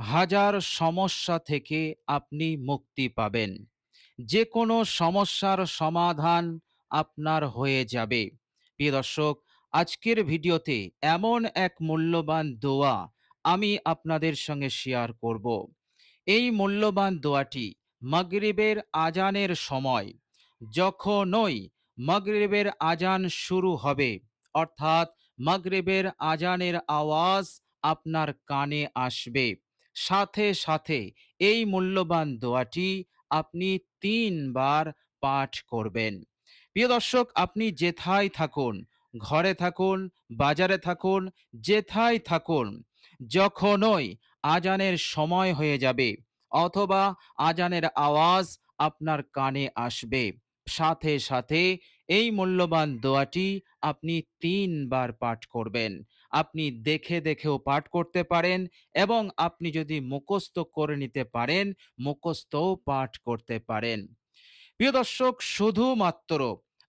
হাজার সমস্যা থেকে আপনি মুক্তি পাবেন। যে কোনো সমস্যার সমাধান আপনার হয়ে যাবে। প্রিয় দর্শক, আজকের ভিডিওতে এমন এক মূল্যবান দোয়া আমি আপনাদের সঙ্গে শেয়ার করব। এই মূল্যবান দোয়াটি মাগরিবের আজানের সময়, যখনই মাগরিবের আজান শুরু হবে, অর্থাৎ মাগরিবের আজানের আওয়াজ আপনার কানে আসবে। সাথে সাথে এই মূল্যবান দোয়াটি আপনি তিনবার পাঠ করবেন। প্রিয় দর্শক, আপনি যেথায় থাকুন, ঘরে থাকুন, বাজারে থাকুন, যেথায় থাকুন, যখনই আজানের সময় হয়ে যাবে অথবা আজানের আওয়াজ আপনার কানে আসবে, সাথে সাথে এই মূল্যবান দোয়াটি আপনি তিনবার পাঠ করবেন। আপনি দেখে দেখেও পাঠ করতে পারেন এবং আপনি যদি মুখস্থ করে নিতে পারেন, মুখস্থও পাঠ করতে পারেন। প্রিয় দর্শক, শুধুমাত্র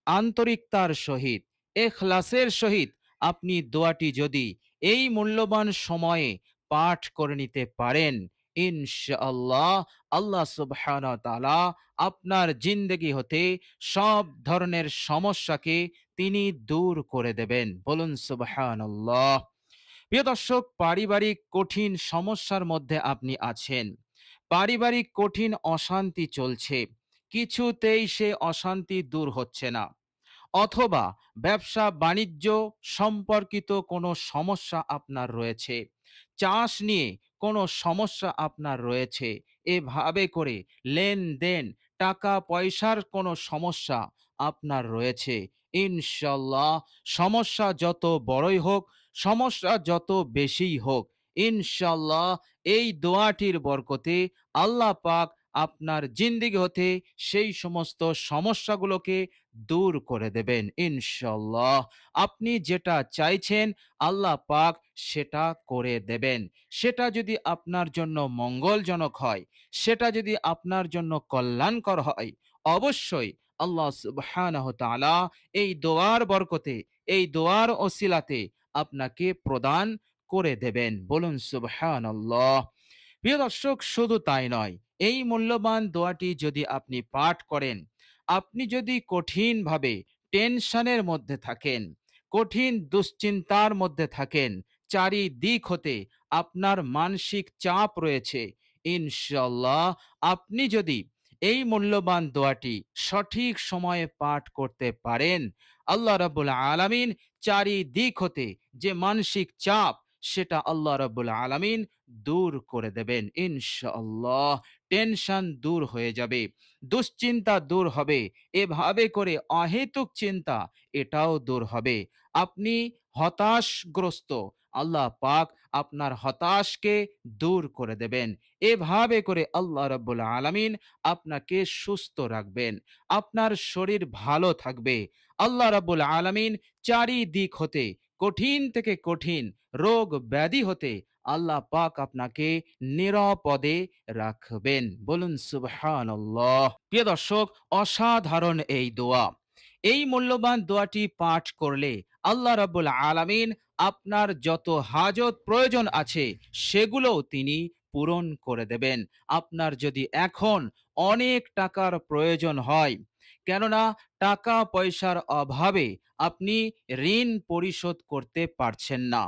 আন্তরিকতার সহিত, এখলাসের সহিত আপনি দোয়াটি যদি এই মূল্যবান সময়ে পাঠ করে নিতে পারেন, ইনশাআল্লাহ আল্লাহ সুবহানাহু ওয়া তাআলা আপনার জিন্দেগি হতে সব ধরনের সমস্যাকে তিনি দূর করে দেবেন। বলুন, সুবহানাল্লাহ। প্রিয় দর্শক, পারিবারিক কঠিন সমস্যার মধ্যে আপনি আছেন। পারিবারিক কঠিন অশান্তি চলছে। কিছুতেই সে অশান্তি দূর হচ্ছে না। অথবা ব্যবসা, বাণিজ্য সম্পর্কিত কোনো সমস্যা আপনার রয়েছে। চাষ নিয়ে কোনো সমস্যা আপনার রয়েছে। এভাবে করে লেনদেন টাকা পয়সার কোনো সমস্যা আপনার রয়েছে। ইনশাল্লাহ সমস্যা যত বড়ই হোক, সমস্যা যত বেশিই হোক, ইনশাল্লাহ এই দোয়াটির বরকতে আল্লাহ পাক আপনার জিন্দিগি হতে সেই সমস্ত সমস্যাগুলোকে দূর করে দেবেন। ইনশাল্লাহ আপনি যেটা চাইছেন আল্লাহ পাক সেটা করে দেবেন। সেটা যদি আপনার জন্য মঙ্গলজনক হয়, সেটা যদি আপনার জন্য কল্যাণকর হয়, অবশ্যই আল্লাহ সুবহানাহু তাআলা এই দোয়ার বরকতে, এই দোয়ার ওসিলাতে আপনাকে প্রদান করে দেবেন। বলুন সুবহানাল্লাহ। প্রিয় দর্শক, শুধু তাই নয়, এই মূল্যবান দোয়াটি যদি আপনি পাঠ করেন, আপনি যদি কঠিনভাবে টেনশনের মধ্যে থাকেন, কঠিন দুশ্চিন্তার মধ্যে থাকেন, চারিদিক হতে আপনার মানসিক চাপ রয়েছে ইনশাল্লাহ আপনি যদি এই মূল্যবান দোয়াটি সঠিক সময়ে পাঠ করতে পারেন। আল্লাহ রাব্বুল আলামিন চারিদিক হতে যে মানসিক চাপ, সেটা আল্লাহ রাব্বুল আলামিন দূর করে দেবেন। ইনশাআল্লাহ টেনশন দূর হয়ে যাবে, দুশ্চিন্তা দূর হবে, এভাবে করে অহেতুক চিন্তা এটাও দূর হবে। আপনি হতাশগ্রস্ত আল্লাহ পাক আপনার হতাশকে দূর করে দেবেন। এভাবে করে আল্লাহ রাব্বুল আলামিন আপনাকে সুস্থ রাখবেন। আপনার শরীর ভালো থাকবে। আল্লাহ রাব্বুল আলামিন চারিদিক হতে, কঠিন থেকে কঠিন রোগ ব্যাধি হতে আল্লাহ পাক আপনাকে নিরাপদে রাখবেন। বলুন সুবহানাল্লাহ। প্রিয় দর্শক, অসাধারণ এই দোয়া। এই মূল্যবান দোয়াটি পাঠ করলে আল্লাহ রাব্বুল আলামিন আপনার যত হাজত প্রয়োজন আছে, সেগুলোও তিনি পূরণ করে দেবেন। আপনার যদি এখন অনেক টাকার প্রয়োজন হয়, কেননা টাকা পয়সার অভাবে আপনি ঋণ পরিশোধ করতে পারছেন না।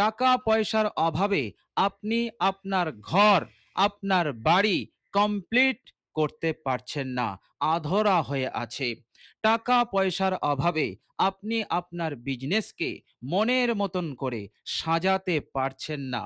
টাকা পয়সার অভাবে আপনি আপনার ঘর, আপনার বাড়ি কমপ্লিট করতে পারছেন না, আধরা হয়ে আছে। টাকা পয়সার অভাবে আপনি আপনার বিজনেসকে মনের মতন করে সাজাতে পারছেন না।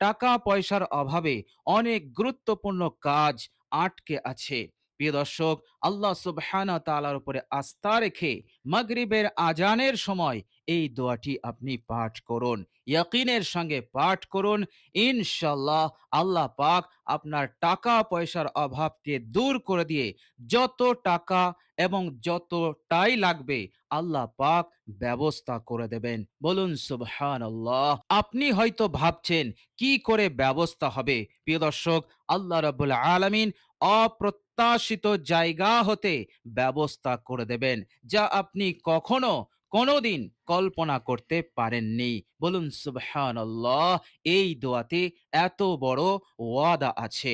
টাকা পয়সার অভাবে অনেক গুরুত্বপূর্ণ কাজ আটকে আছে। প্রিয় দর্শক, আল্লাহ সুবহানা তালার উপরে আস্থা রেখে মাগরিবের আজানের সময় এই দোয়াটি আপনি পাঠ করুন। ইয়াকিনের সঙ্গে পাঠ করুন। ইনশাল্লাহ আল্লাহ পাক আপনার টাকা পয়সার অভাবকে দূর করে দিয়ে যত টাকা এবং যতটাই লাগবে আল্লাহ পাক ব্যবস্থা করে দেবেন। বলুন, সুবহানাল্লাহ। আপনি হয়তো ভাবছেন, কি করে ব্যবস্থা হবে? প্রিয় দর্শক, আল্লাহ রাব্বুল আলামিন অপ্রত্যাশিত জায়গা হতে ব্যবস্থা করে দেবেন, যা আপনি কখনো কোনোদিন কল্পনা করতে পারেননি। বলুন, সুবহানাল্লাহ, এই দোয়াতে এত বড় ওয়াদা আছে।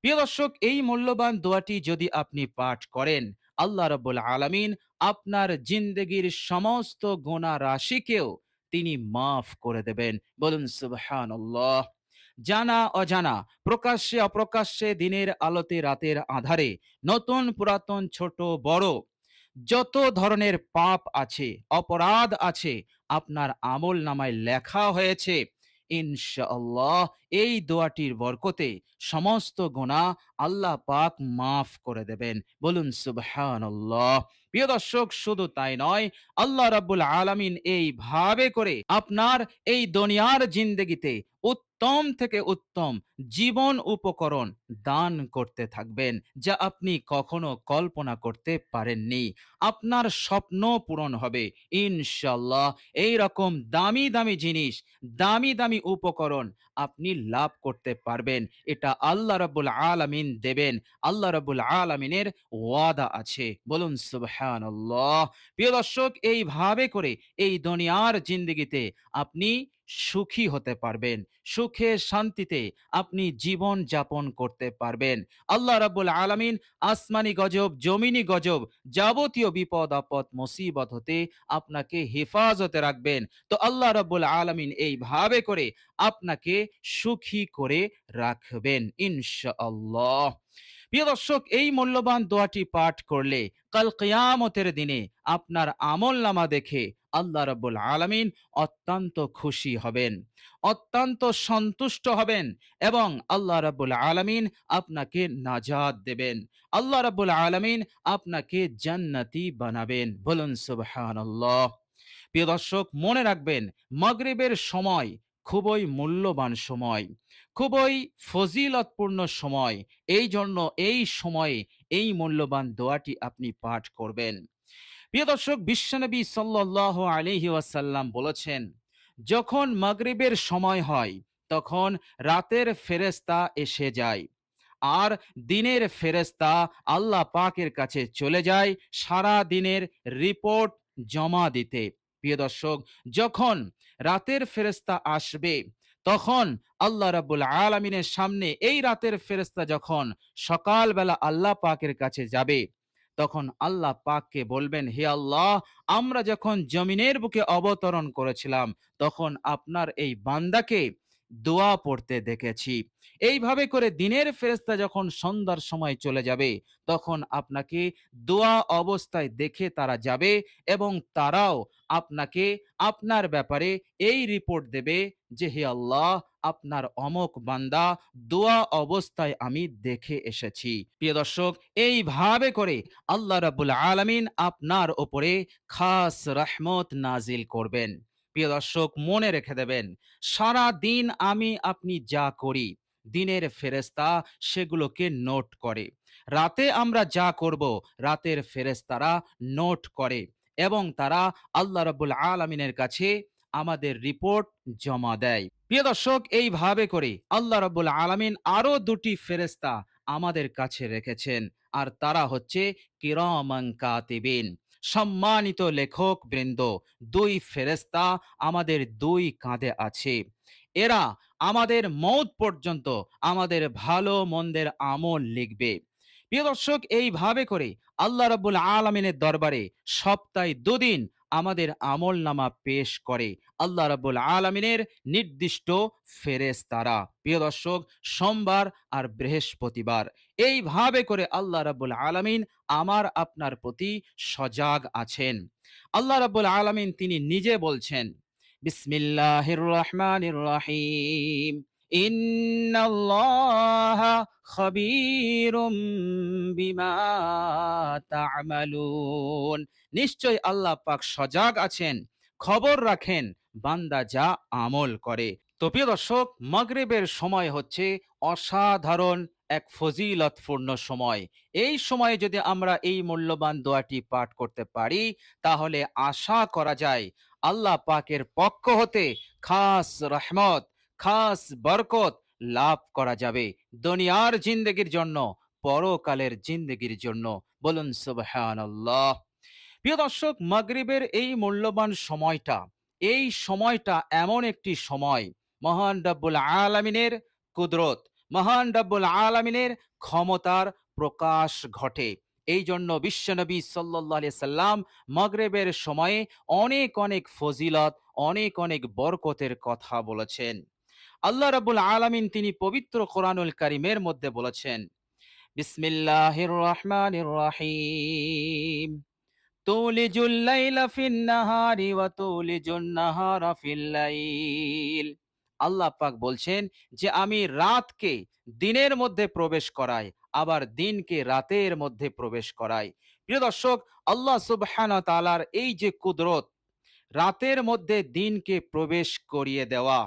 প্রিয় দর্শক, এই মূল্যবান দোয়াটি যদি আপনি পাঠ করেন, আল্লাহ রব্বুল আলামিন আপনার জিন্দগির সমস্ত গোনা রাশিকেও তিনি মাফ করে দেবেন। বলুন, সুবহানাল্লাহ। জানা, অজানা, প্রকাশ্যে, অপ্রকাশ্যে দিনের আলোতে, রাতের আধারে নতুন, পুরাতন, ছোট, বড় যত ধরনের পাপ আছে অপরাধ আছে আপনার আমল নামায় লেখা হয়েছে ইনশাআল্লাহ এই দোয়াটির বরকতে সমস্ত গোনা আল্লাহ পাক মাফ করে দেবেন। বলুন, সুবহানাল্লাহ। প্রিয় দর্শক, শুধু তাই নয়, আল্লাহ রাব্বুল আলামিন এইভাবে করে আপনার এই দুনিয়ার জিন্দগিতে উত্তম থেকে উত্তম জীবন উপকরণ দান করতে থাকবেন, যা আপনি কখনো কল্পনা করতে পারেননি। আপনার স্বপ্ন পূরণ হবে ইনশাল্লাহ এই রকম দামি দামি জিনিস, দামি দামি উপকরণ আপনি লাভ করতে পারবেন। এটা আল্লাহ রাবুল আলামিন দেবেন। আল্লাহ রাবুল আলামিনের ওয়াদা আছে। বলুন সুবহান প্রিয় দর্শক, এইভাবে করে এই দুনিয়ার জিন্দগিতে আপনি সুখী হতে পারবেন। সুখে শান্তিতে আপনি জীবন যাপন করতে পারবেন। আল্লাহ রাব্বুল আলামিন আসমানি গজব, জমিনি গজব যাবতীয় বিপদ, আপদ, মুসিবত হতে আপনাকে হেফাজতে রাখবেন। তো আল্লাহ রাব্বুল আলামিন এইভাবে করে আপনাকে সুখী করে রাখবেন, ইনশাআল্লাহ। প্রিয় দর্শক, এই মূল্যবান দোয়াটি পাঠ করলে কাল কিয়ামতের দিনে আপনার আমল নামা দেখে আল্লাহ রাব্বুল আলমিন অত্যন্ত খুশি হবেন, অত্যন্ত সন্তুষ্ট হবেন এবং আল্লাহ রাব্বুল আলমিন আপনাকে নাজাদ দেবেন। আল্লাহ রাব্বুল আলমিন আপনাকে জান্নাতি বানাবেন। বলুন সুবহানাল্লাহ। প্রিয় দর্শক, মনে রাখবেন, মাগরিবের সময় খুবই মূল্যবান সময়, খুবই ফজিলতপূর্ণ সময়, এই জন্য এই সময়ে এই মূল্যবান দোয়াটি আপনি পাঠ করবেন। প্রিয় দর্শক, বিশ্বনবী সাল্লাহ আলহি ওয়াসাল্লাম বলেছেন, যখন মাগরিবের সময় হয়, তখন রাতের ফেরেস্তা এসে যায়, আর দিনের ফেরেস্তা আল্লাহ পাকের কাছে চলে যায় সারা দিনের রিপোর্ট জমা দিতে। প্রিয় দর্শক, যখন রাতের ফেরেস্তা আসবে। তখন আল্লাহ রাবুল আলমিনের সামনে এই রাতের ফেরেস্তা যখন সকালবেলা আল্লাহ পাকের কাছে যাবে, তখন আল্লাহ পাককে বলবেন, হে আল্লাহ, আমরা যখন জমিনের বুকে অবতরণ করেছিলাম, তখন আপনার এই বান্দাকে দোয়া পড়তে দেখেছি। এইভাবে করে দিনের ফেরেস্তা যখন সন্ধ্যার সময় চলে যাবে, তখন আপনাকে দোয়া অবস্থায় দেখে তারা যাবে এবং তারাও আপনাকে আপনার ব্যাপারে এই রিপোর্ট দেবে যে, হে আল্লাহ, আপনার অমক বান্দা দোয়া অবস্থায় আমি দেখে এসেছি। প্রিয় দর্শক, এইভাবে করে আল্লাহ রাবুল আলামিন আপনার ওপরে খাস রহমত নাজিল করবেন। প্রিয় দর্শক, মনে রেখে দেবেন, সারা দিন আমি আপনি যা করি, দিনের ফেরেস্তা সেগুলোকে নোট করে। রাতে আমরা যা করব, রাতের ফেরেস্তারা নোট করে এবং তারা আল্লাহ রাবুল আলমিনের কাছে আমাদের রিপোর্ট জমা দেয়। প্রিয় দর্শক, এইভাবে করে আল্লাহ রাবুল আলমিন আরও দুটি ফেরেস্তা আমাদের কাছে রেখেছেন। আর তারা হচ্ছে কিরমং কাতিবিন। সম্মানিত লেখক বৃন্দ দুই ফেরেস্তা আমাদের দুই কাঁধে আছে। এরা আমাদের মত পর্যন্ত আমাদের ভালো মন্দের আমল লিখবে। প্রিয় দর্শক, এইভাবে করে আল্লাহ রাবুল আলমিনের দরবারে সপ্তাহে দুদিন আমাদের আমল নামা পেশ করে। আল্লাহ রাবুল আলমিনের নির্দিষ্ট ফেরেস তারা প্রিয় দর্শক, সোমবার আর বৃহস্পতিবার। এইভাবে করে আল্লাহ রাবুল আলমিন আমার আপনার প্রতি সজাগ আছেন। আল্লাহ রাবুল আলমিন তিনি নিজে বলছেন, বিসমিল্লাহির রহমানির রহিম। ইন্নাল্লাহা খবীরুম বিমা তা'মালুন। নিশ্চয় আল্লাহ পাক সজাগ আছেন, খবর রাখেন, বান্দা যা আমল করে। তো প্রিয় দর্শক, মাগরিবের সময় হচ্ছে অসাধারণ এক ফজিলতপূর্ণ সময়। এই সময়ে যদি আমরা এই মূল্যবান দোয়াটি পাঠ করতে পারি, তাহলে আশা করা যায় আল্লাহ পাকের পক্ষ হতে খাস রহমত খাস বরকত লাভ করা যাবে দুনিয়ার জিন্দগির জন্য, পরকালের জিন্দগির জন্য। বলুন, সুবহানাল্লাহ। প্রিয় দর্শক, মাগরিবের এই মূল্যবান সময়টা, এই সময়টা এমন একটি সময়, মহান রব্বুল আলামিনের কুদরত, মহান রব্বুল আলামিনের ক্ষমতার প্রকাশ ঘটে। এই জন্য বিশ্বনবী সাল্লাহ সাল্লাম মগরেবের সময়ে অনেক অনেক ফজিলত, অনেক অনেক বরকতের কথা বলেছেন। আল্লাহ রাব্বুল আলামিন তিনি পবিত্র কোরআনুল কারিমের মধ্যে বলেছেন, বিসমিল্লাহির রহমানির রহিম। তুলিজুল লাইলা ফিন নাহারি ওয়া তুলিজুন নাহারা ফিল লাইল আল্লাহ পাক বলছেন যে, আমি রাতকে দিনের মধ্যে প্রবেশ করাই, আবার দিনকে রাতের মধ্যে প্রবেশ করাই। প্রিয় দর্শক, আল্লাহ সুবহানাহু তাআলার এই যে কুদরত, রাতের মধ্যে দিনকে প্রবেশ করিয়ে দেওয়া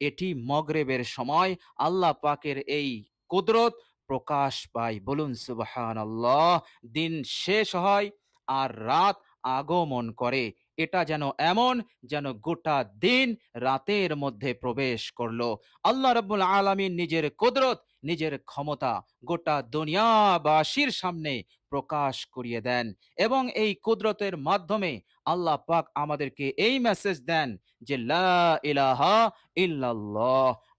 এটি মগরেবের সময় আল্লাহ পাকের এই কুদরত প্রকাশ পায়। বলুন সুবহান আল্লাহ দিন শেষ হয় আর রাত আগমন করে। এটা যেন এমন যেন গোটা দিন রাতের মধ্যে প্রবেশ করল। আল্লাহ রব্বুল আলমিন নিজের কুদরত নিজের ক্ষমতা গোটা দুনিয়াবাসীর সামনে প্রকাশ করিয়ে দেন এবং এই কুদরতের মাধ্যমে আল্লাহ পাক আমাদেরকে এই মেসেজ দেন যে, লা ইলাহা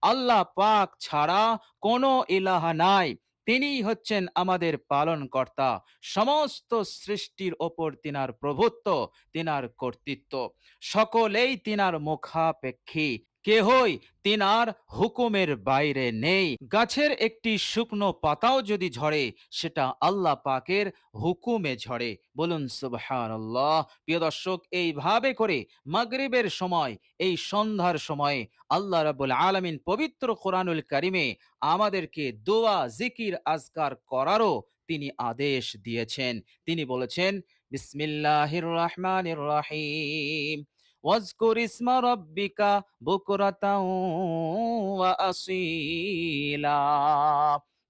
আল্লাহ পাক ছাড়া কোনো ইলাহা নাই। তিনি হচ্ছেন আমাদের পালনকর্তা। সমস্ত সৃষ্টির ওপর তিনার প্রভুত্ব, তিনার কর্তৃত্ব। সকলেই তিনার মুখাপেক্ষী। কেহই তিনার হুকুমের বাইরে নেই। গাছের একটি শুকনো পাতাও যদি ঝরে, সেটা আল্লাহ পাকের হুকুমে ঝরে। বলুন প্রিয় দর্শক, এইভাবে করে মাগরিবের সময়, এই সন্ধ্যার সময়ে আল্লাহ রাব্বুল আলামিন পবিত্র কোরআনুল কারিমে আমাদেরকে দোয়া, জিকির, আজকার করারও তিনি আদেশ দিয়েছেন। তিনি বলেছেন, বিসমিল্লাহির রহমানির রহিম। ওয়াজকুর ইসমা রব্বিকা বুকরাতাও ওয়া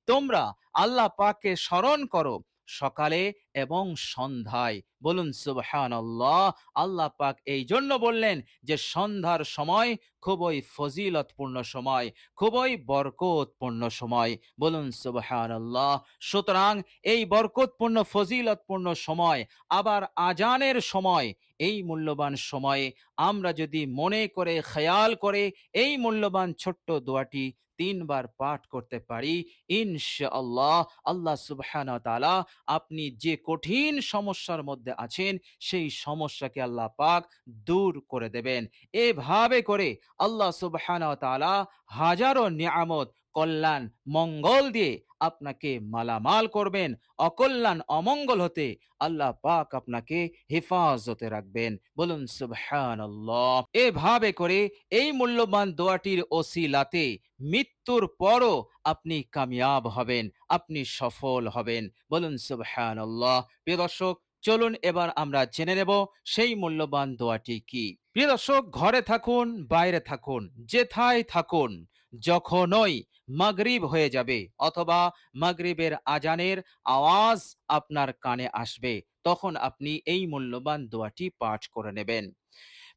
তোমরা আল্লাহ পাককে স্মরণ করো সকালে এবং সন্ধ্যায়। বলুন সুবহান আল্লাহ আল্লাহ পাক এই জন্য বললেন যে, সন্ধ্যার সময় খুবই ফজিলতপূর্ণ সময়, খুবই বরকতপূর্ণ সময়। বলুন সুবহান আল্লাহ সুতরাং এই বরকতপূর্ণ, ফজিলতপূর্ণ সময় আবার আজানের সময়, এই মূল্যবান সময়ে আমরা যদি মনে করে, খেয়াল করে এই মূল্যবান ছোট্ট দোয়াটি তিনবার পাঠ করতে পারি। ইনশাআল্লাহ, আল্লাহ সুবহান তাআলা আপনি যে কঠিন সমস্যার মধ্যে আছেন, সেই সমস্যাকে আল্লাহ পাক দূর করে দেবেন। এভাবে করে আল্লাহ সুবহান তালা হাজারো নিয়ামত কল্যাণ, মঙ্গল দিয়ে আপনাকে মালামাল করবেন, অকল্যাণ, অমঙ্গল হতে আল্লাহ পাক আপনাকে হেফাজতে রাখবেন। বলুন, সুবহানাল্লাহ। এভাবে করে এই মূল্যবান দোয়াটির ওসিলাতে মৃত্যুর পরও আপনি কামিয়াব হবেন, আপনি সফল হবেন। বলুন, সুবহানাল্লাহ। প্রিয় দর্শক, চলুন এবার আমরা জেনে নেব সেই মূল্যবান দোয়াটি কি। প্রিয় দর্শক, ঘরে থাকুন, বাইরে থাকুন, যেথায় থাকুন, যখনই মাগরিব হয়ে যাবে অথবা মাগরিবের আজানের আওয়াজ আপনার কানে আসবে। তখন আপনি এই মূল্যবান দোয়াটি পাঠ করে নেবেন।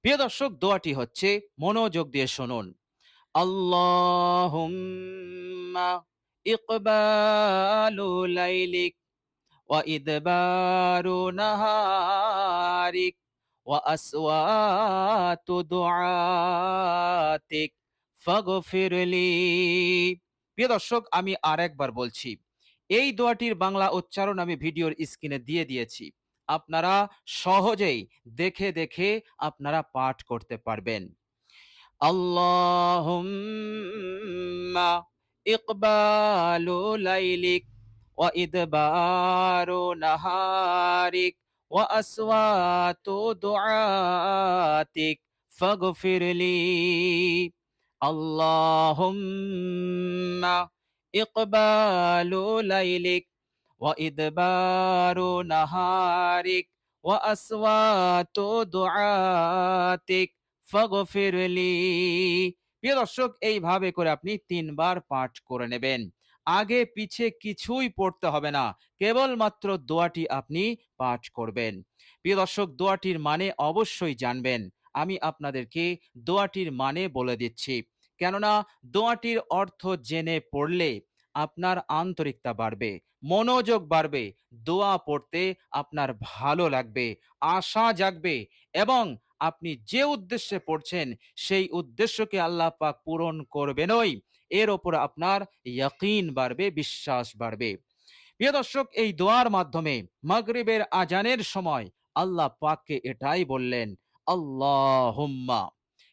প্রিয় দর্শক, দোয়াটি হচ্ছে মনোযোগ দিয়ে শুনুন। আল্লাহুম্মা ইকবালু লাইলিক ওয়া ইদবারু নাহারিক ওয়া আসওয়াতু দুআতিক। ফাগফিরলি। প্রিয় দর্শক, আমি আরেকবার বলছি, এই দোয়াটির বাংলা উচ্চারণ আমি ভিডিওর স্ক্রিনে দিয়ে দিয়েছি। আপনারা সহজেই দেখে দেখে আপনারা পাঠ করতে পারবেন। আল্লাহুম্মা ইকবালু লাইলিক ওয়া ইদবারু নাহারিক ওয়া আসওয়াতু দুআতিক ফাগফিরলি। ইকবালু লাইলিক ওয়া ইদবারু নাহারিক ওয়া আসওয়াতু দুআতিক ফাগফিরলি প্রিয় দর্শক, এইভাবে করে আপনি তিনবার পাঠ করে নেবেন। আগে পিছে কিছুই পড়তে হবে না, কেবলমাত্র দোয়াটি আপনি পাঠ করবেন। প্রিয় দর্শক, দোয়াটির মানে অবশ্যই জানবেন। আমি আপনাদেরকে দোয়াটির মানে বলে দিচ্ছি। কেননা দোয়াটির অর্থ জেনে পড়লে আপনার আন্তরিকতা বাড়বে, মনোযোগ বাড়বে, দোয়া পড়তে আপনার ভালো লাগবে, আশা জাগবে এবং আপনি যে উদ্দেশ্যে পড়ছেন সেই উদ্দেশ্যকে আল্লাহ পাক পূরণ করবেনই এর ওপর আপনার ইয়াকিন বাড়বে, বিশ্বাস বাড়বে। প্রিয় দর্শক, এই দোয়ার মাধ্যমে মাগরিবের আজানের সময় আল্লাহ পাককে এটাই বললেন আল্লাহ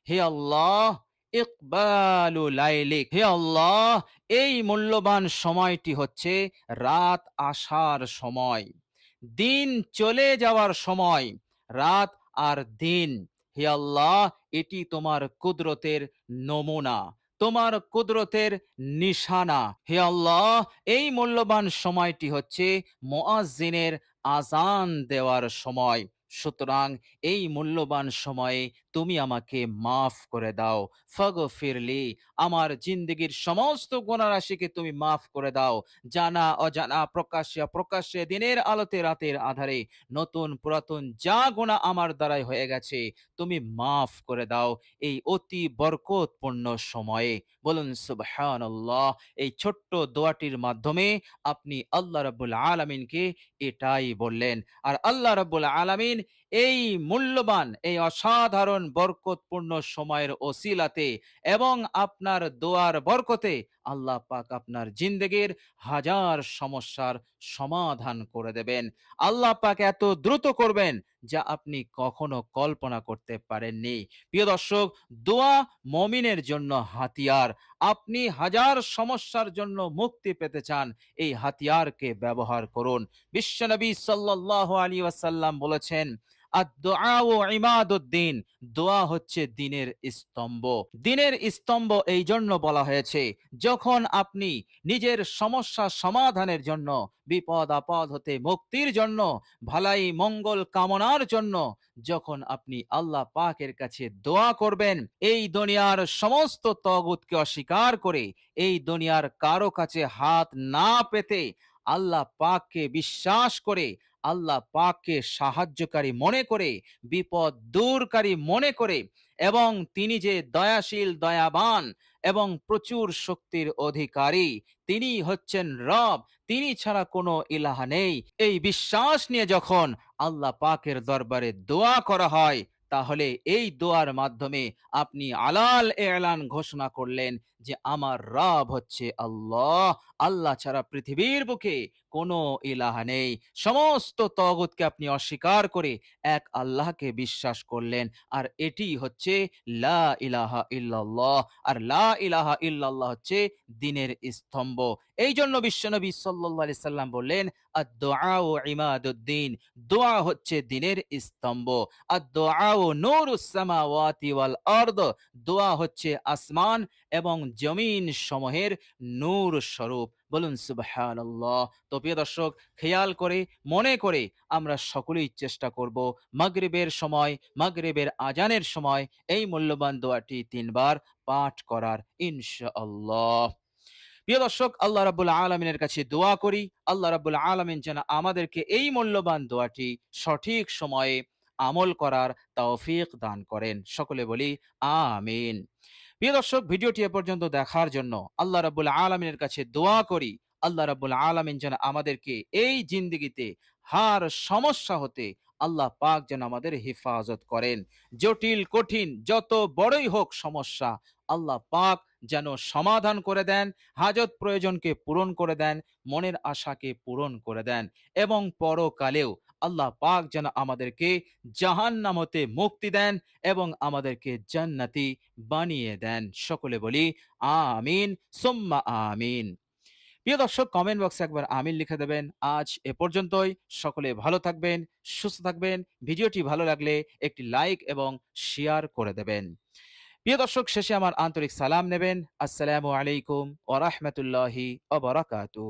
হে আল্লাহ ইকবালু লাইলিক, হে আল্লাহ, এই মূল্যবান সময়টি হচ্ছে রাত আসার সময়। দিন চলে যাওয়ার সময়, রাত আর দিন। হে আল্লাহ, এটি তোমার কুদরতের নমুনা, তোমার কুদরতের নিশানা। হে আল্লাহ, এই মূল্যবান সময়টি হচ্ছে মুআজ্জিনের আজান দেওয়ার সময়। সুতরাং এই মূল্যবান সময়ে তুমি আমাকে মাফ করে দাও। ফগফিরলি, আমার জিন্দগির সমস্ত গুণারাশিকে তুমি মাফ করে দাও। জানা, অজানা, প্রকাশ্যে প্রকাশ্যে দিনের আলোতে, রাতের আধারে, নতুন, পুরাতন যা গুণা আমার দ্বারাই হয়ে গেছে, তুমি মাফ করে দাও এই অতি বরকতপূর্ণ সময়ে। বলুন, সুবহানাল্লাহ, এই ছোট্ট দোয়াটির মাধ্যমে আপনি আল্লাহ রাব্বুল আলামিনকে এটাই বললেন। আর আল্লাহ রাব্বুল আলামিন এই মূল্যবান, এই অসাধারণ, বরকতপূর্ণ সময়ের ওসিলাতে এবং আপনার দোয়ার বরকতে আল্লাহ পাক আপনার জিন্দগির হাজার সমস্যার সমাধান করে দেবেন। আল্লাহ পাক এত দ্রুত করবেন যা আপনি কখনো কল্পনা করতে পারেননি। প্রিয় দর্শক, দোয়া মমিনের জন্য হাতিয়ার। আপনি হাজার সমস্যার জন্য মুক্তি পেতে চান, এই হাতিয়ারকে ব্যবহার করুন। বিশ্বনবী সাল্লাহ আলী ওয়াসাল্লাম বলেছেন দোয়া হচ্ছে দিনের স্তম্ভ। দিনের স্তম্ভ এই জন্য বলা হয়েছে, যখন আপনি নিজের সমস্যা সমাধানের জন্য, বিপদ আপদ হতে মুক্তির জন্য, ভালাই মঙ্গল কামনার জন্য, যখন আপনি আল্লাহ পাকের কাছে দোয়া করবেন, এই দুনিয়ার সমস্ত তগুতকে অস্বীকার করে, এই দুনিয়ার কারও কাছে হাত না পেতে আল্লাহ পাককে বিশ্বাস করে আল্লাহ পাককে সাহায্যকারী মনে করে, বিপদ দূরকারী মনে করে এবং তিনি যে দয়াশীল, দয়াবান এবং প্রচুর শক্তির অধিকারী, তিনি হচ্ছেন রব, তিনি ছাড়া কোনো ইলাহা নেই। এই বিশ্বাস নিয়ে যখন আল্লাহ পাকের দরবারে দোয়া করা হয় তাহলে এই দোয়ার মাধ্যমে আপনি আলাল এলান ঘোষণা করলেন যে আমার রব হচ্ছে আল্লাহ। আল্লাহ ছাড়া পৃথিবীর বুকে কোনো ইলাহা নেই। সমস্ত তগতকে আপনি অস্বীকার করে এক আল্লাহকে বিশ্বাস করলেন। আর এটি হচ্ছে লা ইলাহা ইল্লাল্লাহ। আর লা ইলাহা ইল্লাল্লাহ হচ্ছে দিনের স্তম্ভ। এই জন্য বিশ্বনবী সাল্লাল্লাহু সাল্লাম বললেন আদ-দুআ ও ইমাদুদ্দিন। দোয়া হচ্ছে দিনের স্তম্ভ। আদ-দুআ ও নূরুস সামাওয়াতি ওয়াল আরদ দোয়া হচ্ছে আসমান এবং জমিন সমূহের নূর স্বরূপ বলুন, সুবহানাল্লাহ। তো প্রিয় দর্শক, খেয়াল করে, মনে করে আমরা সকলেই চেষ্টা করব মাগরিবের সময়, মাগরিবের আজানের সময় এই মূল্যবান দোয়াটি তিনবার পাঠ করার, ইনশাআল্লাহ। প্রিয় দর্শক, আল্লাহ রাবুল আলমিনের কাছে দোয়া করি। আল্লাহ রাবুল আলমিন যেন আমাদেরকে এই মূল্যবান দোয়াটি সঠিক সময়ে আমল করার তৌফিক দান করেন। সকলে বলি, আমিন। প্রিয় দর্শক, ভিডিওটি এ পর্যন্ত দেখার জন্য আল্লাহ রাবুল আলমিনের কাছে দোয়া করি। আল্লাহ রাবুল আলমিন যেন আমাদেরকে এই জিন্দিগিতে হার সমস্যা হতে আল্লাহ পাক যেন আমাদের হেফাজত করেন। জটিল, কঠিন, যত বড়ই হোক সমস্যা আল্লাহ পাক যেন সমাধান করে দেন, হাজত প্রয়োজনকে পূরণ করে দেন, মনের আশাকে পূরণ করে দেন এবং পরকালেও আল্লাহ পাক যেন আমাদেরকে জাহান নামতে মুক্তি দেন এবং আমাদেরকে জান্নাতি বানিয়ে দেন। সকলে বলি, আমিন, সোম্মা আমিন। প্রিয় দর্শক কমেন্ট বক্সে একবার আমিন লিখে দেবেন। আজ এ পর্যন্তই। সকলে ভালো থাকবেন, সুস্থ থাকবেন। ভিডিওটি ভালো লাগলে একটি লাইক এবং শেয়ার করে দেবেন। প্রিয় দর্শক শেষে আমার আন্তরিক সালাম নেবেন। আসসালামু আলাইকুম ওয়া রাহমাতুল্লাহি ওয়া বারাকাতুহু।